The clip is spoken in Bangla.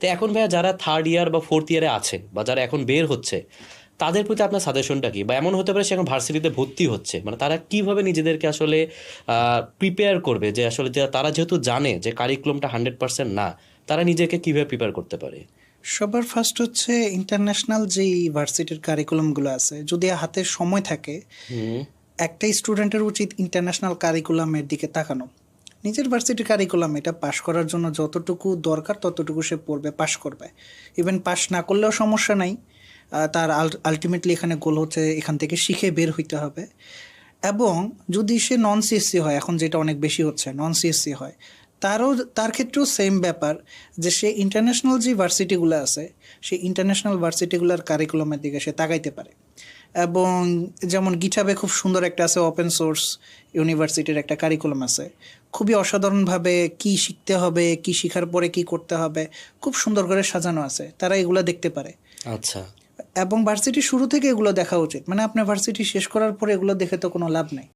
তো এখন ভাইয়া যারা থার্ড ইয়ার বা ফোর্থ ইয়ারে আছে বা যারা এখন বের হচ্ছে তাদের প্রতি আপনার সাজেশনটা কি? বা এমন হতে পারে সে এখন ভার্সিটিতে ভর্তি হচ্ছে মানে তারা কীভাবে নিজেদেরকে আসলে প্রিপেয়ার করবে যে আসলে তারা যেহেতু জানে যে কারিকুলামটা হান্ড্রেড পার্সেন্ট না তারা নিজেকে কীভাবে প্রিপেয়ার করতে পারে? সবার ফার্স্ট হচ্ছে ইন্টারন্যাশনাল যে ভার্সিটির কারিকুলামগুলো আছে যদি হাতে সময় থাকে একটা স্টুডেন্টের উচিত ইন্টারন্যাশনাল কারিকুলামের দিকে তাকানো। নিজের ভার্সিটি কারিকুলাম এটা পাশ করার জন্য যতটুকু দরকার ততটুকু সে পড়বে পাশ করবে। ইভেন পাশ না করলেও সমস্যা নাই। তার আলটিমেটলি এখানে গোল হচ্ছে এখান থেকে শিখে বের হইতে হবে। এবং যদি সে নন সিএসসি হয়, এখন যেটা অনেক বেশি হচ্ছে নন সিএসসি হয়, তারও, তার ক্ষেত্রেও সেম ব্যাপার যে সে ইন্টারন্যাশনাল যে ভার্সিটিগুলো আছে সেই ইন্টারন্যাশনাল ভার্সিটিগুলোর কারিকুলামের দিকে সে তাকাইতে পারে। এবং যেমন গিঠাবে খুব সুন্দর একটা আছে ওপেন সোর্স ইউনিভার্সিটির একটা কারিকুলাম আছে। খুবই অসাধারণভাবে কি শিখতে হবে কি শিখার পরে কি করতে হবে খুব সুন্দর করে সাজানো আছে। তারা এগুলো দেখতে পারে। আচ্ছা। এবং ভার্সিটি শুরু থেকে এগুলো দেখা উচিত। মানে আপনার ভার্সিটি শেষ করার পরে এগুলো দেখে তো কোনো লাভ নেই।